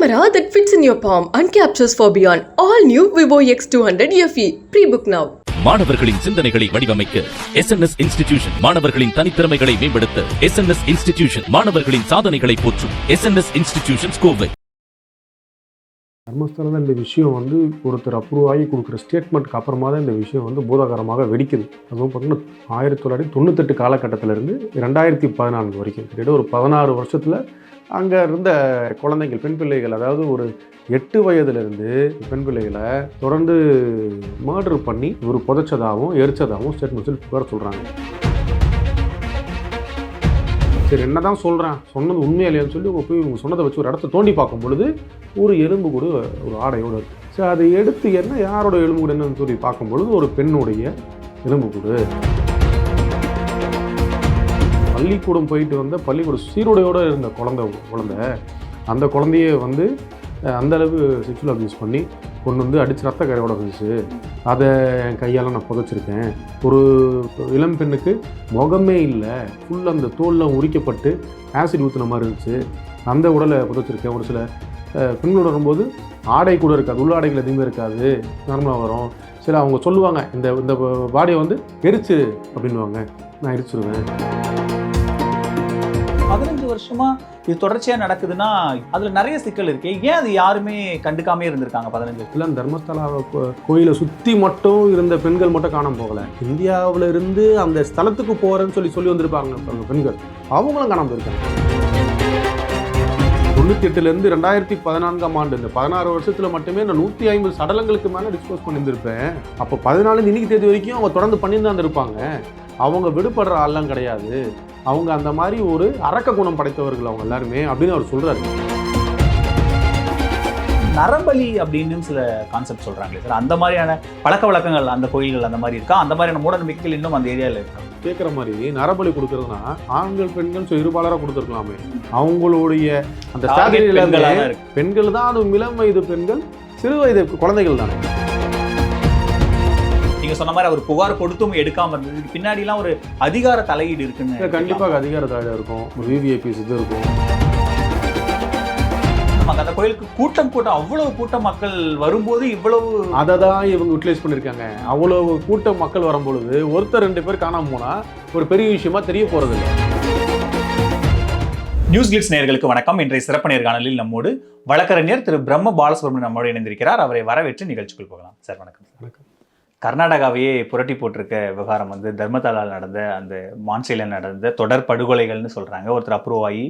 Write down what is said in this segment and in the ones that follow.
camera that fits in your palm and captures for beyond. All new Vivo X200 FE. Pre-book now. மாணவர்களின் சிந்தனைகளை வடிவமைக்க S N S institution மாணவர்களின் தனித்திறமைகளை மேம்படுத்த S N S institution மாணவர்களின் சாதனைகளை போற்றும் S N S institution Kovai Dharmasthalam இந்த விஷயம் வந்து ஒருத்தர் அப்ரூவ் ஆகி கொடுக்குற ஸ்டேட்மெண்ட்க்கு அப்புறமா தான் இந்த விஷயம் வந்து பூதாகரமாக வெடிக்குது அதுவும் பார்த்தீங்கன்னா ஆயிரத்தி தொள்ளாயிரத்தி தொண்ணூத்தெட்டு காலகட்டத்திலேருந்து ரெண்டாயிரத்தி பதினான்கு வரைக்கும் கிட்டத்தட்ட ஒரு பதினாறு வருஷத்தில் அங்கே இருந்த குழந்தைகள் பெண் பிள்ளைகள் அதாவது ஒரு எட்டு வயதுலேருந்து பெண் பிள்ளைகளை தொடர்ந்து மர்டர் பண்ணி ஒரு புதைச்சதாகவும் எரிச்சதாகவும் ஸ்டேட்மெண்ட்ஸில் புகார் சொல்கிறாங்க சரி என்ன தான் சொல்கிறேன் சொன்னது உண்மையா இல்லையான்னு சொல்லி போய் இவங்க சொன்னதை வச்சு ஒரு இடத்த தோண்டி பார்க்கும் பொழுது ஒரு எலும்பு கூட ஒரு ஆடையோடு இருக்குது சரி அதை எடுத்து என்ன யாரோட எலும்பு கூட என்னன்னு சொல்லி பார்க்கும் பொழுது ஒரு பெண்ணுடைய எலும்பு கூடு. பள்ளிக்கூடம் போயிட்டு வந்த பள்ளிக்கூடம் சீருடையோடு இருந்த குழந்தை குழந்தை அந்த குழந்தைய வந்து அந்தளவு அந்த அளவு செக்ஷுவல் அப்யூஸ் பண்ணி கொண்டு வந்து அடிச்சு ரத்த கரையோட இருந்துச்சு. அதை என் கையால் நான் புதைச்சிருக்கேன். ஒரு இளம் பெண்ணுக்கு முகமே இல்லை. ஃபுல் அந்த தோல்லாம் உரிக்கப்பட்டு ஆசிட் ஊற்றுன மாதிரி இருந்துச்சு. அந்த உடலை புதைச்சிருக்கேன். ஒரு சில பெண்களோட வரும்போது ஆடை கூட இருக்காது. உள்ளாடைகள் எதுவுமே இருக்காது. நார்மலாக வரும். சரி அவங்க சொல்லுவாங்க இந்த இந்த பாடியை வந்து எரிச்சு அப்படின்வாங்க நான் எரிச்சிருவேன். பதினஞ்சு வருஷமா இது தொடர்ச்சியா நடக்குதுன்னா அதுல நிறைய சிக்கல் இருக்கு. ஏன் அது யாருமே கண்டுக்காம இருந்திருக்காங்க பதினஞ்சு வருஷம் இல்லை தர்மஸ்தலா கோயிலை சுற்றி மட்டும் இருந்த பெண்கள் மட்டும் காணாம போகல. இந்தியாவில் இருந்து அந்த ஸ்தலத்துக்கு போகிறேன்னு சொல்லி சொல்லி வந்திருப்பாங்க பெண்கள். அவங்களும் காணாம போயிருக்காங்க. தொண்ணூற்றி எட்டுலேருந்து ரெண்டாயிரத்தி பதினான்காம் ஆண்டு இந்த பதினாறு வருஷத்தில் மட்டுமே நான் நூற்றி ஐம்பது சடலங்களுக்கு மேலே டிஸ்போஸ் பண்ணியிருந்திருப்பேன். அப்போ பதினாலு இன்னைக்கு தேதி வரைக்கும் அவங்க தொடர்ந்து பண்ணி தான் இருப்பாங்க அவங்க விடுபடுற ஆள்லாம் கிடையாது. அவங்க அந்த மாதிரி ஒரு அரக்க குணம் படைத்தவர்கள் அவங்க எல்லாருமே அப்படின்னு அவர் சொல்கிறாரு நரபலி அப்படின்னு சில கான்செப்ட் சொல்றாங்களே சார். அந்த மாதிரியான பழக்க வழக்கங்கள் அந்த கோயில்கள் அந்த மாதிரி இருக்கா? அந்த மாதிரியான மூட நம்பிக்கைகள் இன்னும் அந்த ஏரியாவில் இருக்கா? கேட்குற மாதிரி நரபலி கொடுக்கறதுனா ஆண்கள் பெண்கள் ஸோ இருபாலராக கொடுத்துருக்கலாமே. அவங்களுடைய அந்த எல்லாமே பெண்களா தான் இருக்கு. பெண்கள் தான் அது இளம் வயது பெண்கள் சிறு வயது குழந்தைகள் தானே. நீங்க சொன்ன மாதிரி அவர் புகார் கொடுத்தும் எடுக்காம இருந்தது. பின்னாடி எல்லாம் ஒரு அதிகார தலையீடு இருக்குன்னு கண்டிப்பாக அதிகார தாழ இருக்கும். ஒரு விவிஐபிஸ் இது இருக்கும். ஆமாங்க, அந்த கோயிலுக்கு கூட்டம் கூட்டம் அவ்வளவு கூட்டம் மக்கள் வரும்போது இவ்வளவு அதை தான் இவங்க யூட்டிலைஸ் பண்ணியிருக்காங்க. அவ்வளோ கூட்டம் மக்கள் வரும்பொழுது ஒருத்தர் ரெண்டு பேர் காணாம போனால் ஒரு பெரிய விஷயமா தெரிய போகிறது இல்லை நியூஸ் கிளிட்ஸ் நேயர்களுக்கு வணக்கம். இன்றைய சிறப்பு நேர்காணலில் நம்மோடு வழக்கறிஞர் திரு பிரம்ம பாலசுப்ரமணியன் நம்மோடு இணைந்திருக்கிறார். அவரை வரவேற்று நிகழ்ச்சிக்குள் போகலாம். சார் வணக்கம். வணக்கம். கர்நாடகாவையே புரட்டி போட்டிருக்க விவகாரம் வந்து தர்மதாலால் நடந்த அந்த மான்சையில் நடந்த தொடர் படுகொலைகள்னு சொல்றாங்க. ஒருத்தர் அப்ரூவ் ஆகி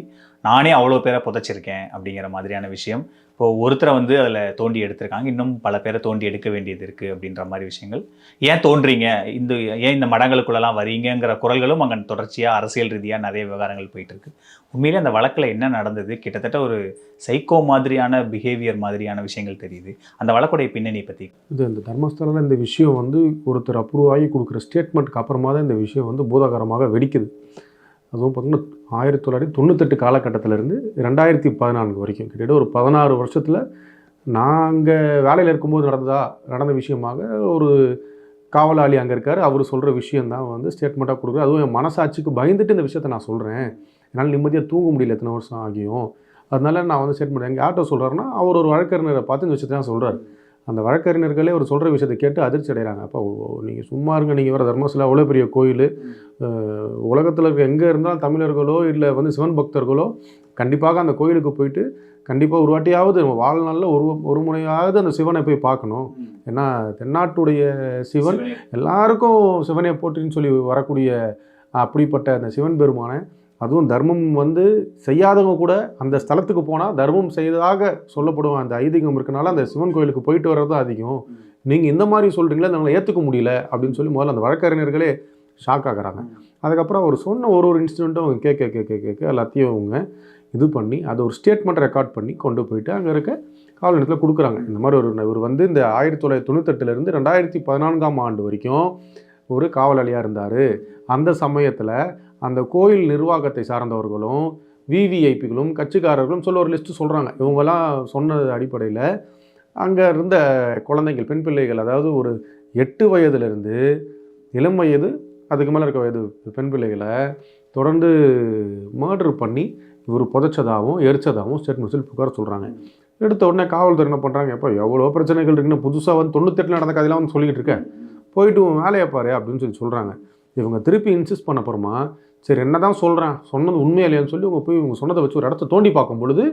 நானே அவ்வளோ பேரை புதைச்சிருக்கேன் அப்படிங்கிற மாதிரியான விஷயம். இப்போ ஒருத்தரை வந்து அதில் தோண்டி எடுத்திருக்காங்க. இன்னும் பல பேரை தோண்டி எடுக்க வேண்டியது இருக்குது அப்படின்ற மாதிரி விஷயங்கள். ஏன் தோன்றீங்க? இந்த ஏன் இந்த மடங்களுக்குள்ளெல்லாம் வரீங்கங்கிற குரல்களும் அங்கே தொடர்ச்சியாக அரசியல் ரீதியாக நிறைய விவகாரங்கள் போயிட்டுருக்கு உண்மையிலே அந்த வழக்கில் என்ன நடந்தது? கிட்டத்தட்ட ஒரு சைக்கோ மாதிரியான பிஹேவியர் மாதிரியான விஷயங்கள் தெரியுது. அந்த வழக்குடைய பின்னணி பற்றி இது இந்த தர்மஸ்தலில் இந்த விஷயம் வந்து ஒருத்தர் அப்ரூவ் ஆகி கொடுக்குற ஸ்டேட்மெண்ட்க்கு அப்புறமா தான் இந்த விஷயம் வந்து பூதாகரமாக வெடிக்குது. அதுவும் பார்த்திங்கன்னா ஆயிரத்தி தொள்ளாயிரத்தி தொண்ணூத்தெட்டு காலகட்டத்திலேருந்து ரெண்டாயிரத்தி பதினான்கு வரைக்கும் கிட்டத்தட்ட ஒரு பதினாறு வருஷத்தில் நாங்கள் வேலையில் இருக்கும்போது நடந்ததா நடந்த விஷயமாக ஒரு காவலாளி அங்கே இருக்கார். அவர் சொல்கிற விஷயந்தான் வந்து ஸ்டேட்மெண்ட்டாக கொடுக்குறது அதுவும் என் மனசாட்சிக்கு பயந்துட்டு இந்த விஷயத்த நான் சொல்கிறேன் என்னால் நிம்மதியாக தூங்க முடியல எத்தனை வருஷம் ஆகியும். அதனால நான் வந்து ஸ்டேட்மெண்ட் எங்கள் ஆட்டோ சொல்கிறாருன்னா அவர் ஒரு வழக்கறிஞரை பார்த்து இந்த விஷயத்தை நான் சொல்கிறார் அந்த வழக்கறிஞர்களே அவர் சொல்கிற விஷயத்தை கேட்டு அதிர்ச்சி அடைகிறாங்க அப்போ நீங்கள் சும்மா இருங்க நீங்கள் வர தர்மசில அவ்வளோ பெரிய கோயில். உலகத்தில் இருக்க எங்கே இருந்தாலும் தமிழர்களோ இல்லை வந்து சிவன் பக்தர்களோ கண்டிப்பாக அந்த கோயிலுக்கு போயிட்டு கண்டிப்பாக ஒரு வாட்டியாவது நம்ம வாழ்நாளில் ஒரு ஒரு முறையாவது அந்த சிவனை போய் பார்க்கணும். ஏன்னா தென்னாட்டுடைய சிவன் எல்லாருக்கும் சிவனை போற்றின்னு சொல்லி வரக்கூடிய அப்படிப்பட்ட அந்த சிவன் பெருமானை அதுவும் தர்மம் வந்து செய்யாதவங்க கூட அந்த ஸ்தலத்துக்கு போனால் தர்மம் செய்ததாக சொல்லப்படும் அந்த ஐதீகம் இருக்கனால அந்த சிவன் கோயிலுக்கு போயிட்டு வர்றது அதிகம். நீங்கள் இந்த மாதிரி சொல்கிறீங்களே நாங்களை ஏற்றுக்க முடியல அப்படின்னு சொல்லி முதல்ல அந்த வழக்கறிஞர்களே ஷாக் ஆகுறாங்க. அதுக்கப்புறம் அவர் சொன்ன ஒரு ஒரு இன்சிடெண்ட்டும் அவங்க கேட்க கேட்க கேட்க எல்லாத்தையும் அவங்க இது பண்ணி அதை ஒரு ஸ்டேட்மெண்ட் ரெக்கார்ட் பண்ணி கொண்டு போயிட்டு அங்கே இருக்க காவல் நிலையத்தில் கொடுக்குறாங்க. இந்த மாதிரி ஒரு இவர் வந்து இந்த ஆயிரத்தி தொள்ளாயிரத்தி தொண்ணூத்தெட்டுலேருந்து ரெண்டாயிரத்தி பதினான்காம் ஆண்டு வரைக்கும் ஒரு காவலாளியாக இருந்தார். அந்த சமயத்தில் அந்த கோயில் நிர்வாகத்தை சார்ந்தவர்களும் விவிஐபிகளும் கட்சிக்காரர்களும் சொல்ல ஒரு லிஸ்ட்டு சொல்கிறாங்க இவங்கெல்லாம் சொன்னது அடிப்படையில் அங்கே இருந்த குழந்தைகள் பெண் பிள்ளைகள் அதாவது ஒரு எட்டு வயதுலேருந்து இளம் வயது அதுக்கு மேலே இருக்க வயது பெண் பிள்ளைகளை தொடர்ந்து மர்டர் பண்ணி இவர் புதைச்சதாகவும் எரிச்சதாகவும் ஸ்டேட்மெண்ட்ஸில் புகார் சொல்கிறாங்க எடுத்த உடனே காவல்துறை என்ன பண்ணுறாங்க எப்போ எவ்வளோ பிரச்சனைகள் இருக்குன்னு புதுசாக வந்து தொண்ணூத்தெட்டில் நடந்த கதையெல்லாம் வந்து சொல்லிக்கிட்டு இருக்க. போயிட்டு உன் வேலையை பாரு அப்படின்னு சொல்லி சொல்கிறாங்க இவங்க திருப்பி இன்சிஸ்ட் பண்ண அப்புறமா சரி என்ன தான் சொல்கிறேன் சொன்னது உண்மையா இல்லையான்னு சொல்லி இவங்க போய் இவங்க சொன்னதை வச்சு ஒரு இடத்த தோண்டி பார்க்கும் பொழுது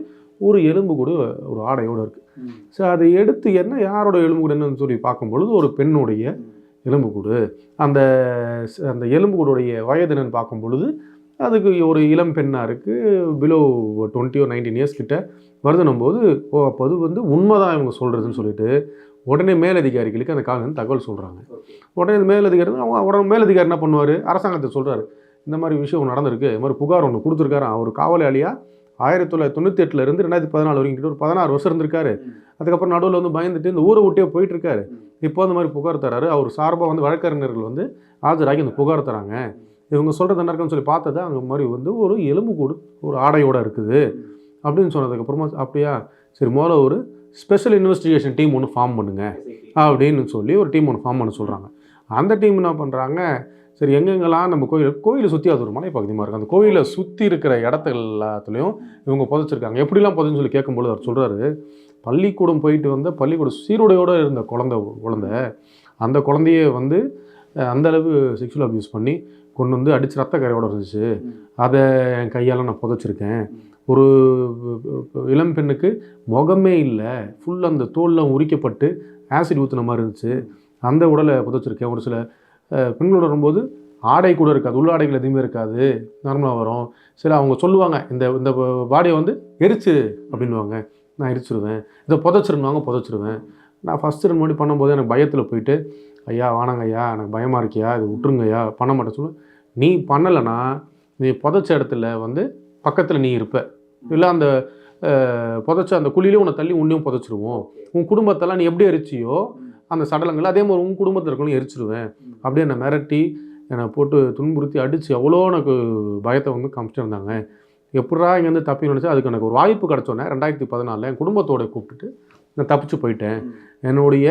ஒரு எலும்பு கூட ஒரு ஆடையோடு இருக்குது ஸோ அதை எடுத்து என்ன யாரோட எலும்பு கூட என்னன்னு சொல்லி பார்க்கும் பொழுது ஒரு பெண்ணுடைய எலும்புக்கூடு அந்த அந்த எலும்புக்கூடுடைய வயது என்னன்னு பார்க்கும் பொழுது அதுக்கு ஒரு இளம் பெண்ணாக இருக்குது பிலோ டுவெண்ட்டி ஒரு நைன்டீன் இயர்ஸ் கிட்ட வருதுன்னும் போது ஓ அப்போ அது வந்து உண்மைதான் இவங்க சொல்கிறதுன்னு சொல்லிட்டு உடனே மேலதிகாரிகளுக்கு அந்த காலம் தகவல் சொல்கிறாங்க உடனே மேலதிகாரி அவங்க உடனே மேலதிகாரி என்ன பண்ணுவார்? அரசாங்கத்தை சொல்கிறாரு இந்த மாதிரி விஷயம் நடந்திருக்கு. இது மாதிரி புகார் ஒன்று கொடுத்துருக்காரு. அவர் காவலாளியாக ஆயிரத்தி தொள்ளாயிரத்தி தொண்ணூற்றி எட்டுலேருந்து ரெண்டாயிரத்தி பதினாலு வரைக்கும் கிட்ட ஒரு பதினாறு வருஷம் இருந்திருக்காரு. அதுக்கப்புறம் நடுவில் வந்து பயந்துட்டு இந்த ஊரை விட்டே போயிட்டு இருக்காரு இப்போ அந்த மாதிரி புகார் தராரு. அவர் சார்பாக வந்து வழக்கறிஞர்கள் வந்து ஆஜராகி இந்த புகார் தராங்க. இவங்க சொல்கிறது என்ன இருக்குன்னு சொல்லி பார்த்தது அந்த மாதிரி வந்து ஒரு எலும்பு கூடு ஒரு ஆடையோட இருக்குது. அப்படின்னு சொன்னதுக்கப்புறமா அப்படியா? சரி முதல்ல ஒரு ஸ்பெஷல் இன்வெஸ்டிகேஷன் டீம் ஒன்று ஃபார்ம் பண்ணுங்க. அப்படின்னு சொல்லி ஒரு டீம் ஒன்று ஃபார்ம் பண்ண சொல்கிறாங்க அந்த டீம் என்ன பண்ணுறாங்க சரி எங்கெங்கெல்லாம் நம்ம கோயில் கோயிலை சுற்றி அது ஒரு மலைப்பகுதி மாதிரி இருக்குது அந்த கோயிலை சுற்றி இருக்கிற இடத்துல எல்லாத்துலேயும் இவங்க புதைச்சிருக்காங்க. எப்படிலாம் புதைன்னு சொல்லி கேட்கும்போது அவர் சொல்கிறாரு பள்ளிக்கூடம் போயிட்டு வந்த பள்ளிக்கூடம் சீருடையோடு இருந்த குழந்தை குழந்தை அந்த குழந்தைய வந்து அந்தளவு அந்த அளவு செக்ஷுவல் அப்யூஸ் பண்ணி கொண்டு வந்து அடிச்சு ரத்த கரையோடு இருந்துச்சு. அதை என் கையால் நான் புதைச்சிருக்கேன். ஒரு இளம் பெண்ணுக்கு முகமே இல்லை. ஃபுல் அந்த தோல்லாம் உரிக்கப்பட்டு ஆசிட் ஊற்றுன மாதிரி இருந்துச்சு. அந்த உடலை புதைச்சிருக்கேன். ஒரு சில பெண்களோட வரும்போது ஆடை கூட இருக்காது. உள்ளாடைகள் எதுவுமே இருக்காது. நார்மலாக வரும். சில அவங்க சொல்லுவாங்க இந்த இந்த பாடியை வந்து எரிச்சு அப்படின்வாங்க நான் எரிச்சிருவேன். இதை புதைச்சிருந்தாங்க புதைச்சிருவேன். நான் ஃபஸ்ட்டு ரெண்டு முன்னாடி பண்ணும்போது எனக்கு பயத்தில் போயிட்டு ஐயா வானாங்க ஐயா எனக்கு பயமாக இருக்கியா? இது விட்டுருங்கய்யா. பண்ண மாட்டேன் சொல்லுவேன் நீ பண்ணலைன்னா நீ புதைச்ச இடத்துல வந்து பக்கத்தில் நீ இருப்ப. இல்லை அந்த புதைச்ச அந்த குழியிலே உன்னை தள்ளி உன்னையும் புதைச்சிருவோம். உன் குடும்பத்தெல்லாம் நீ எப்படி எரிச்சியோ அந்த சடலங்கள் அதே மாதிரி உன் குடும்பத்தில் இருக்கணும் எரிச்சிருவேன் அப்படியே என்னை மிரட்டி என்னை போட்டு துன்புறுத்தி அடித்து எவ்வளோ எனக்கு பயத்தை வந்து காமிச்சிட்டு இருந்தாங்க. எப்படா இங்கேருந்து தப்பி நினச்சா அதுக்கு எனக்கு ஒரு வாய்ப்பு கிடச்சோன்னே ரெண்டாயிரத்தி பதினாலில் என் குடும்பத்தோட கூப்பிட்டுட்டு நான் தப்பிச்சு போயிட்டேன். என்னுடைய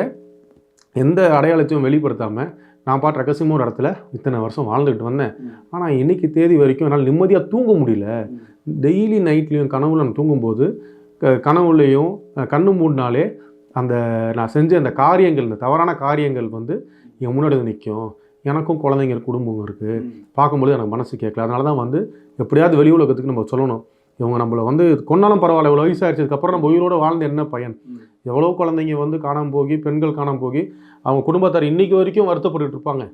எந்த அடையாளத்தையும் வெளிப்படுத்தாமல் நான் பாட்டு ரகசியமாக ஒரு இடத்துல இத்தனை வருஷம் வாழ்ந்துக்கிட்டு வந்தேன். ஆனால் இன்னைக்கு தேதி வரைக்கும் என்னால் நிம்மதியாக தூங்க முடியல. டெய்லி நைட்லேயும் கனவுல நான் தூங்கும்போது க கனவுலையும் கண்ணு மூடினாலே அந்த நான் செஞ்ச அந்த காரியங்கள் இந்த தவறான காரியங்கள் வந்து என் முன்னாடி நிற்கும் எனக்கும் குழந்தைங்க குடும்பம் இருக்குது பார்க்கும்போது எனக்கு மனசு கேட்கல. அதனால தான் வந்து எப்படியாவது வெளி உலகத்துக்கு நம்ம சொல்லணும். இவங்க நம்மளை வந்து கொன்னாலும் பரவாயில்ல இவ்வளோ வயசாகிடுச்சதுக்கப்புறம் நம்ம உயிரோடு வாழ்ந்து என்ன பயன்? எவ்வளோ குழந்தைங்க வந்து காணாமல் போகி பெண்கள் காணாமல் போகி அவங்க குடும்பத்தார் இன்னைக்கு வரைக்கும் வருத்தப்பட்டுட்டு இருப்பாங்க.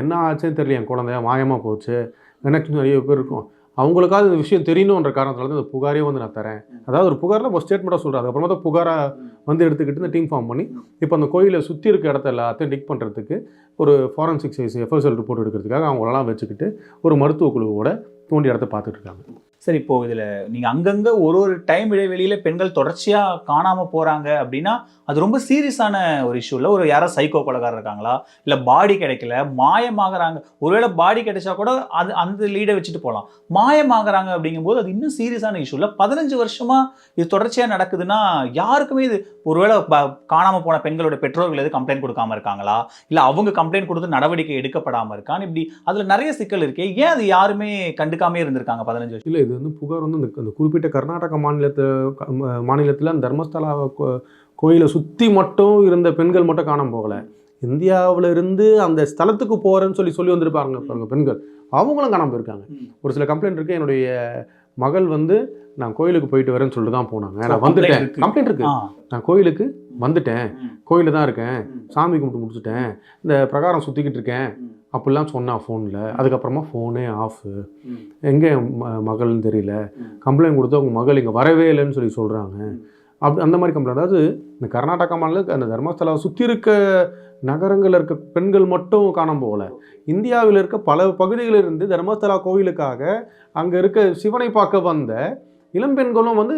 என்ன ஆச்சுன்னு தெரியல என் குழந்தைய மாயமாக போச்சு. எனக்கு நிறைய பேர் இருக்கும். அவங்களுக்காவது இந்த விஷயம் தெரியணுன்ற காரணத்தால இந்த புகாரே வந்து நான் தரேன். அதாவது ஒரு புகாரில் இப்போ ஸ்டேட்மெண்ட்டாக சொல்கிறாங்க அதுக்கப்புறமா தான் புகாராக வந்து எடுத்துக்கிட்டு இந்த டீம் ஃபார்ம் பண்ணி இப்போ அந்த கோயிலை சுற்றி இருக்க இடத்த எல்லாத்தையும் டிக் பண்ணுறதுக்கு ஒரு ஃபாரன்சிக் சைஸ் எஃப்எஸ்எல் ரிப்போர்ட் எடுக்கிறதுக்காக அவங்களெல்லாம் வச்சுக்கிட்டு ஒரு மருத்துவ குழுவோட தோண்டி இடத்த பார்த்துட்டு இருக்காங்க. சரி இப்போ இதில் நீங்கள் அங்கங்கே ஒரு ஒரு டைம் இடைவெளியில் பெண்கள் தொடர்ச்சியாக காணாமல் போகிறாங்க அப்படின்னா அது ரொம்ப சீரியஸான ஒரு இஷ்யூ இல்லை? ஒரு யாரோ சைக்கோ கொலகாரர் இருக்காங்களா? இல்லை பாடி கிடைக்கல மாயமாகறாங்க. ஒருவேளை பாடி கிடைச்சா கூட அது அந்த லீடை வச்சுட்டு போகலாம் மாயமாகறாங்க அப்படிங்கும்போது அது இன்னும் சீரியஸான இஷ்யூ இல்லை? பதினஞ்சு வருஷமாக இது தொடர்ச்சியாக நடக்குதுன்னா யாருக்குமே இது ஒருவேளை ப- காணாமல் போன பெண்களோட பெற்றோர்கள் எது கம்ப்ளைண்ட் கொடுக்காம இருக்காங்களா? இல்லை அவங்க கம்ப்ளைண்ட் கொடுத்து நடவடிக்கை எடுக்கப்படாமல் இருக்கான்னு இப்படி அதில் நிறைய சிக்கல் இருக்கே. ஏன் அது யாருமே கண்டுக்காமே இருந்திருக்காங்க பதினஞ்சு வருஷம்? இல்லை இது வந்து புகார் வந்து அந்த குறிப்பிட்ட கர்நாடக மாநிலத்தை மாநிலத்தில் அந்த தர்மஸ்தலா கோயிலை சுற்றி மட்டும் இருந்த பெண்கள் மட்டும் காணாம போகலை. இந்தியாவுல இருந்து அந்த ஸ்தலத்துக்கு போகிறேன்னு சொல்லி சொல்லி வந்திருப்பாங்க பாருங்க பெண்கள். அவங்களும் காணாம போயிருக்காங்க. ஒரு சில கம்ப்ளைண்ட் இருக்கு. என்னுடைய மகள் வந்து நான் கோயிலுக்கு போயிட்டு வரேன்னு சொல்லிட்டு தான் போனாங்க. நான் வந்துட்டேன். கம்ப்ளைண்ட் இருக்கு. ஆ. நான் கோயிலுக்கு வந்துட்டேன். கோயிலில் தான் இருக்கேன். சாமி கும்பிட்டு முடிச்சுட்டேன். இந்த பிரகாரம் சுற்றிக்கிட்டு இருக்கேன். அப்படிலாம் சொன்னா ஃபோனில் அதுக்கப்புறமா ஃபோனே ஆஃபு. எங்கே மகள்னு தெரியல. கம்ப்ளைண்ட் கொடுத்து அவங்க மகள் இங்கே வரவே இல்லைன்னு சொல்லி சொல்கிறாங்க அப்படி அந்த மாதிரி கம்ப்ளைண்ட். அதாவது இந்த கர்நாடகா மாநில அந்த தர்மஸ்தலாவை சுற்றி இருக்க நகரங்களில் இருக்க பெண்கள் மட்டும் காணாம போகல. இந்தியாவில் இருக்க பல பகுதிகளில் இருந்து தர்மஸ்தலா கோயிலுக்காக அங்கே இருக்க சிவனை பார்க்க வந்த இளம்பெண்களும் வந்து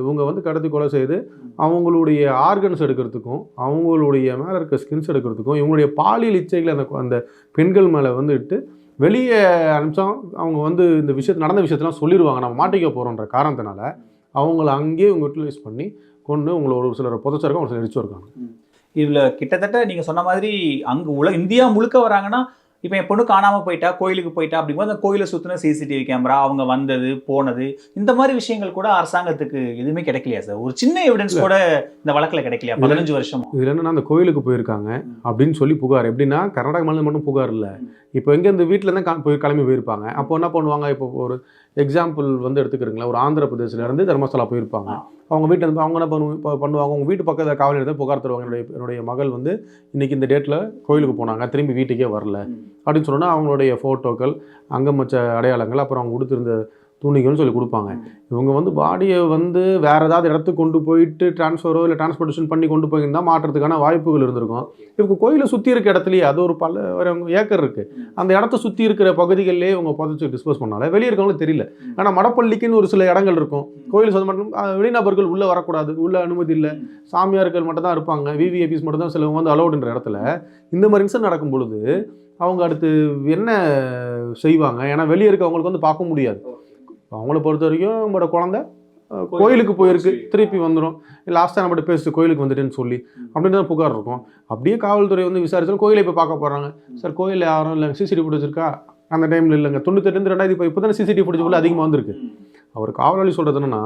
இவங்க வந்து கடத்தி கொலை செய்து அவங்களுடைய ஆர்கன்ஸ் எடுக்கிறதுக்கும் அவங்களுடைய மேலே இருக்க ஸ்கின்ஸ் எடுக்கிறதுக்கும் இவங்களுடைய பாலியல் இச்சைகளை அந்த அந்த பெண்கள் மேலே வந்துட்டு வெளியே அனுப்பிச்சா அவங்க வந்து இந்த விஷயத்து நடந்த விஷயத்தெல்லாம் சொல்லிடுவாங்க நம்ம மாட்டிக்க போகிறோன்ற காரணத்தினால அவங்கள அங்கேயே இவங்க யூட்டிலைஸ் பண்ணி கொண்டு உங்களை ஒரு சிலர் புதைச்சிருக்காங்க ஒரு சிலர் எரிச்சு இருக்காங்க இதில் கிட்டத்தட்ட நீங்கள் சொன்ன மாதிரி அங்கே உல இந்தியா முழுக்க வராங்கன்னா இப்போ என் பொண்ணு காணாம போயிட்டா கோயிலுக்கு போயிட்டா அப்படிங்கும்போது அந்த கோயிலை சுத்தின சிசிடிவி கேமரா அவங்க வந்தது போனது இந்த மாதிரி விஷயங்கள் கூட அரசாங்கத்துக்கு எதுவுமே கிடைக்கலையா சார்? ஒரு சின்ன எவிடன்ஸ் கூட இந்த வழக்குல கிடைக்கலையா. பதினஞ்சு வருஷமா? இதில் என்னன்னா அந்த கோயிலுக்கு போயிருக்காங்க அப்படின்னு சொல்லி புகார். எப்படின்னா கர்நாடக மாநிலம் மட்டும் புகார் இல்லை. இப்போ எங்கே இந்த வீட்டில் கா- போய் கிளம்பி போயிருப்பாங்க. அப்போ என்ன பண்ணுவாங்க? இப்போ ஒரு எக்ஸாம்பிள் வந்து எடுத்துக்கிறீங்களா? ஒரு ஆந்திர பிரதேசில இருந்து தர்மஸ்தலா போயிருப்பாங்க. அவங்க வீட்டில் இருந்து அவங்க என்ன பண்ணுவாங்க இப்போ பண்ணுவாங்க? அவங்க வீட்டு பக்கத்தில் காவல் நிலையத்தில் புகார் தருவாங்க. என்னுடைய என்னுடைய மகள் வந்து இன்னைக்கு இந்த டேட்டில் கோயிலுக்கு போனாங்க. திரும்பி வீட்டுக்கே வரல. அப்படின்னு சொன்னா அவங்களுடைய ஃபோட்டோக்கள் அங்கமச்ச அடையாளங்கள் அப்புறம் அவங்க கொடுத்துருந்த துணிகள்னு சொல்லி கொடுப்பாங்க. இவங்க வந்து பாடியை வந்து வேற ஏதாவது இடத்துக்கு கொண்டு போயிட்டு டிரான்ஸ்ஃபரோ இல்லை டிரான்ஸ்போர்ட்டேஷன் பண்ணி கொண்டு போயிருந்தா மாற்றுறதுக்கான வாய்ப்புகள் இருந்திருக்கும். இவங்க கோயிலை சுற்றி இருக்க இடத்துலையே அது ஒரு பல ஏக்கர் இருக்குது அந்த இடத்த சுற்றி இருக்கிற பகுதிகளிலே இவங்க புதைச்சி டிஸ்போஸ் பண்ணால வெளியே இருக்கவங்களுக்கு தெரியல. ஆனால் மடப்பள்ளிக்குன்னு ஒரு சில இடங்கள் இருக்கும். கோயில் சொந்த மட்டும் வெளிநபர்கள் உள்ளே வரக்கூடாது உள்ள அனுமதி இல்லை. சாமியார்கள் மட்டும் தான் இருப்பாங்க. விவிஐபிஸ் மட்டும் தான் சிலவங்க வந்து அலௌடுன்ற இடத்துல. இந்த மாதிரி இன்சிடென்ட் நடக்கும் பொழுது அவங்க அடுத்து என்ன செய்வாங்க? ஏன்னா வெளியே இருக்கவங்களுக்கு வந்து பார்க்க முடியாது. அவங்கள பொறுத்த வரைக்கும் நம்மளோட குழந்தை கோயிலுக்கு போயிருக்கு திருப்பி வந்துடும் லாஸ்ட்டாக நம்மகிட்ட பேசிட்டு கோயிலுக்கு வந்துட்டேன்னு சொல்லி அப்படின்னு தான் புகார் இருக்கும். அப்படியே காவல்துறை வந்து விசாரிச்சாலும் கோயிலை இப்போ பார்க்க போகிறாங்க சார் கோயிலில் யாரும் இல்லை சிசிடிவி ஃபுட்டேஜ் இருக்கா? அந்த டைமில் இல்லைங்க. தொண்ணூத்தெட்டு ரெண்டாயிரத்தி இப்போ இப்போ தானே சிசிடிவி ஃபுட்டேஜ் உள்ள அதிகமாக வந்திருக்கு. அவர் காவலாளி சொல்கிறது என்னன்னா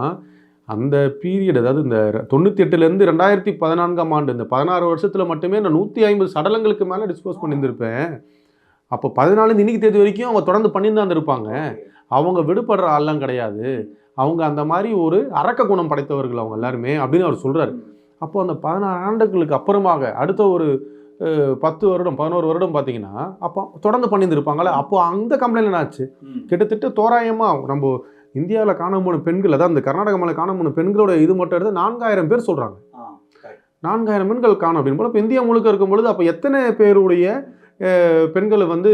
அந்த பீரியட் அதாவது இந்த தொண்ணூற்றி எட்டுலேருந்து ரெண்டாயிரத்தி பதினான்காம் ஆண்டு இந்த பதினாறு வருஷத்தில் மட்டுமே நான் நூற்றி ஐம்பது சடலங்களுக்கு மேலே டிஸ்போஸ் பண்ணியிருந்திருப்பேன். அப்போ பதினாலு இன்னைக்கு தேதி வரைக்கும் அவங்க தொடர்ந்து பண்ணிட்டு தான் இருப்பாங்க அவங்க விடுபடுற ஆள்லாம் கிடையாது. அவங்க அந்த மாதிரி ஒரு அரக்க குணம் படைத்தவர்கள் அவங்க எல்லாருமே அப்படின்னு அவர் சொல்றாரு. அப்போ அந்த பதினாறு ஆண்டுகளுக்கு அப்புறமாக அடுத்த ஒரு பத்து வருடம் பதினோரு வருடம் பார்த்தீங்கன்னா அப்போ தொடர்ந்து பண்ணியிருந்திருப்பாங்களே அப்போ அந்த கம்ப்ளைண்ட் என்ன ஆச்சு? கிட்டத்தட்ட தோராயமாக நம்ம இந்தியாவில் காண போன பெண்கள் அதாவது அந்த கர்நாடக மேலே காண போன பெண்களோட இது மட்டும் எடுத்து நான்காயிரம் பேர் சொல்கிறாங்க நான்காயிரம் பெண்கள் காணும் அப்படின்னு. போல இப்போ இந்தியா முழுக்க இருக்கும் பொழுது அப்போ எத்தனை பேருடைய பெண்கள் வந்து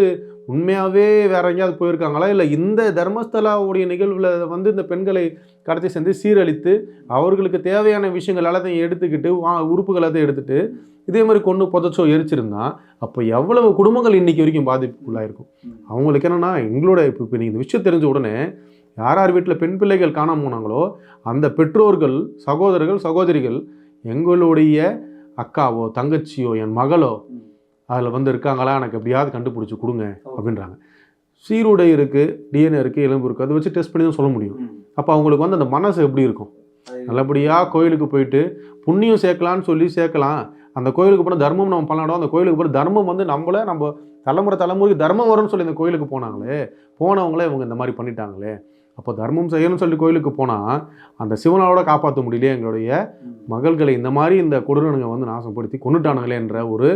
உண்மையாகவே வேற எங்கேயாவது போயிருக்காங்களா? இல்லை இந்த தர்மஸ்தலாவுடைய நிகழ்வில் வந்து இந்த பெண்களை கடத்தி சென்று சீரழித்து அவர்களுக்கு தேவையான விஷயங்கள் எல்லாத்தையும் எடுத்துக்கிட்டு வா உறுப்புகள் எல்லாத்தையும் எடுத்துகிட்டு இதே மாதிரி கொண்டு புதைச்சோ எரிச்சிருந்தா அப்போ எவ்வளவு குடும்பங்கள் இன்னைக்கு வரைக்கும் பாதிப்புக்குள்ளாயிருக்கும்? அவங்களுக்கு என்னென்னா எங்களோட இப்போ இப்போ நீங்கள் இந்த விஷயம் தெரிஞ்ச உடனே யார் யார் வீட்டில் பெண் பிள்ளைகள் காணாமல் போனாங்களோ அந்த பெற்றோர்கள் சகோதரர்கள் சகோதரிகள் எங்களுடைய அக்காவோ தங்கச்சியோ என் மகளோ அதில் வந்து இருக்காங்களா? எனக்கு எப்படியாவது கண்டுபிடிச்சி கொடுங்க அப்படின்றாங்க. சீருடை இருக்குது டிஎன்ஏ இருக்குது எலும்பு இருக்குது அதை வச்சு டெஸ்ட் பண்ணி தான் சொல்ல முடியும். அப்போ அவங்களுக்கு வந்து அந்த மனசு எப்படி இருக்கும்? நல்லபடியாக கோயிலுக்கு போயிட்டு புண்ணியம் சேர்க்கலான்னு சொல்லி சேர்க்கலாம். அந்த கோயிலுக்கு போனால் தர்மம் நம்ம பண்ணலாம் அந்த கோயிலுக்கு போய் தர்மம் வந்து நம்மள நம்ம தலைமுறை தலைமுறைக்கு தர்மம் வரும்னு சொல்லி இந்த கோயிலுக்கு போனாங்களே போனவங்களே இவங்க இந்த மாதிரி பண்ணிட்டாங்களே. அப்போ தர்மம் செய்யணும்னு சொல்லி கோயிலுக்கு போனால் அந்த சிவனாவோட காப்பாற்ற முடியலையே எங்களுடைய மகள்களை இந்த மாதிரி இந்த கொடூரனுங்க வந்து நாசப்படுத்தி கொண்டுட்டானுங்களே என்ற ஒரு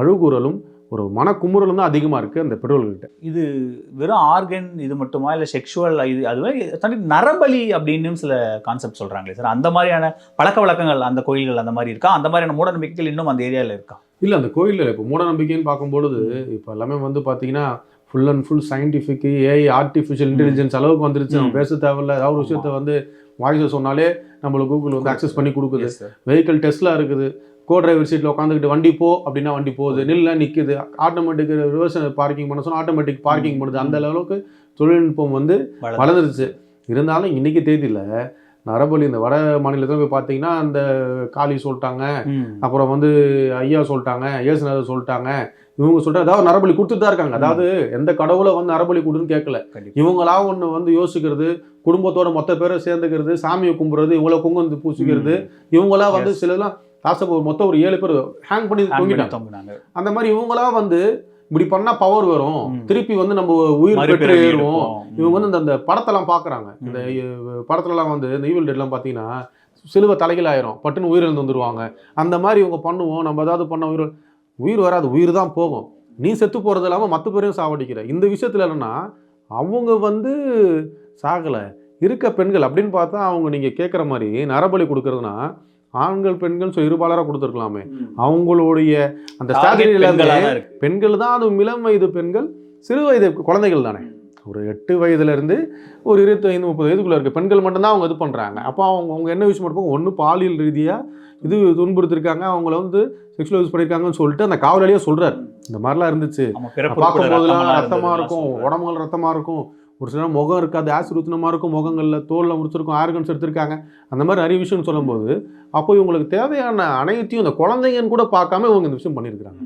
அழுகுறலும் ஒரு மனக்குமுறலும் தான் அதிகமாக இருக்குது அந்த பெற்றோர்கள்கிட்ட. இது வெறும் ஆர்கன் இது மட்டுமா? இல்ல செக்ஷுவல் இது அதுவே தாண்டி நரபலி அப்படின்னு சில கான்செப்ட் சொல்றாங்களே சார் அந்த மாதிரியான பழக்க வழக்கங்கள் அந்த கோயில்கள் அந்த மாதிரி இருக்கா? அந்த மாதிரியான மூட நம்பிக்கைகள் இன்னும் அந்த ஏரியால இருக்கா? இல்லை அந்த கோயிலில் இப்போ மூட நம்பிக்கைன்னு பார்க்கும்பொழுது இப்போ எல்லாமே வந்து பார்த்தீங்கன்னா full and full scientific AI artificial intelligence அளவுக்கு வந்துருச்சு. நம்ம. பேச தேவையில்ல. ஏதாவது ஒரு விஷயத்த வந்து வாய்ஸை சொன்னாலே நம்மளுக்கு கூகுள் வந்து அக்சஸ் பண்ணி கொடுக்குது. வெஹிக்கிள் டெஸ்ட்லாம் இருக்குது. கோ டிரைவர் சீட்டில் உட்காந்துக்கிட்டு வண்டி போ அப்படின்னா வண்டி போகுது. நில்ல நிற்குது ஆட்டோமேட்டிக் ரிவர்ஸ் பார்க்கிங் பண்ண சொன்னால் ஆட்டோமேட்டிக் பார்க்கிங் பண்ணுது. அந்த அளவுக்கு தொழில்நுட்பம் வந்து வளர்ந்து- வளர்ந்துருச்சு. இருந்தாலும் இன்னைக்கு தேதியில் நரபலி இந்த வட மாநிலத்தில் போய் பார்த்தீங்கன்னா அந்த காளி சொல்லிட்டாங்க. அப்புறம் வந்து ஐயா சொல்லிட்டாங்க இயேசுநாதர் சொல்லிட்டாங்க. இவங்க சொல்லிட்டு அதாவது நரபலி கொடுத்துட்டு தான் இருக்காங்க. அதாவது எந்த கடவுளை வந்து நரபலி கொடுன்னு கேட்கல. இவங்களா ஒன்று வந்து யோசிக்கிறது குடும்பத்தோட மொத்த பேரை சேர்ந்துக்கிறது சாமியை கும்புறது இவங்கள குங்குமத்து பூசிக்கிறது. இவங்களா வந்து. சிலலாம் லாஸ்ட் ஒரு மொத்தம் ஒரு ஏழு பேர் ஹேங் பண்ணி தொங்கிட்டாங்க. அந்த மாதிரி இவங்களா வந்து இப்படி பண்ணா பவர் வரும். திருப்பி வந்து நம்ம உயிர் பெற்று ஏறுவோம். இவங்க வந்து அந்த படத்தெல்லாம் பார்க்குறாங்க இந்த படத்துலலாம் வந்து இந்த ஈவில் டேட்லாம் பார்த்தீங்கன்னா சிலுவை தலைகள் ஆயிரும். பட்டுன்னு உயிரிழந்து வந்துருவாங்க. அந்த மாதிரி இவங்க பண்ணுவோம். நம்ம ஏதாவது பண்ண உயிர் உயிர் வராது. உயிர் தான் போகும். நீ செத்து போகிறது இல்லாமல் மற்ற பேரையும் சாவடிக்கிற. இந்த விஷயத்தில் என்னன்னா அவங்க வந்து சாகலை. இருக்க பெண்கள் அப்படின்னு பார்த்தா அவங்க நீங்கள் கேட்குற மாதிரி நரபலி கொடுக்கறதுனா ஆண்கள் பெண்கள் ஸோ இருபாலராக கொடுத்துருக்கலாமே. அவங்களுடைய அந்த எல்லாமே பெண்களா தான் அது இளம் வயது பெண்கள் சிறு வயது குழந்தைகள் தானே. ஒரு எட்டு வயதுல இருந்து ஒரு இருபத்தைந்து முப்பது வயதுக்குள்ள இருக்க. பெண்கள் மட்டும்தான் அவங்க இது பண்றாங்க. அப்போ அவங்க அவங்க என்ன விஷயம் இருப்பாங்க ஒன்று பாலியல் ரீதியா இது துன்புறுத்திருக்காங்க. அவங்கள வந்து செக்ஷுவல் யூஸ் பண்ணியிருக்காங்கன்னு சொல்லிட்டு அந்த காவலாளியே சொல்றாரு. இந்த மாதிரிலாம் இருந்துச்சு. ஆமா, பிறப்பு பார்க்கும் கூட போதெல்லாம் ரத்தமெல்லாம் ரத்தமா இருந்ததுலாம் இருக்கும். உடம்புகள் ரத்தமா இருக்கும். ஒரு சில முகம் இருக்காது ஆசிட் ஊத்தினமா இருக்கும் முகங்களில் தோலில் முடிச்சிருக்கும் ஆர்கன்ஸ் எடுத்திருக்காங்க. அந்த மாதிரி நிறைய விஷயம்னு சொல்லும்போது அப்போ இவங்களுக்கு தேவையான அனைத்தையும் இந்த குழந்தைங்கன்னு கூட பார்க்காம இவங்க இந்த விஷயம் பண்ணியிருக்கிறாங்க.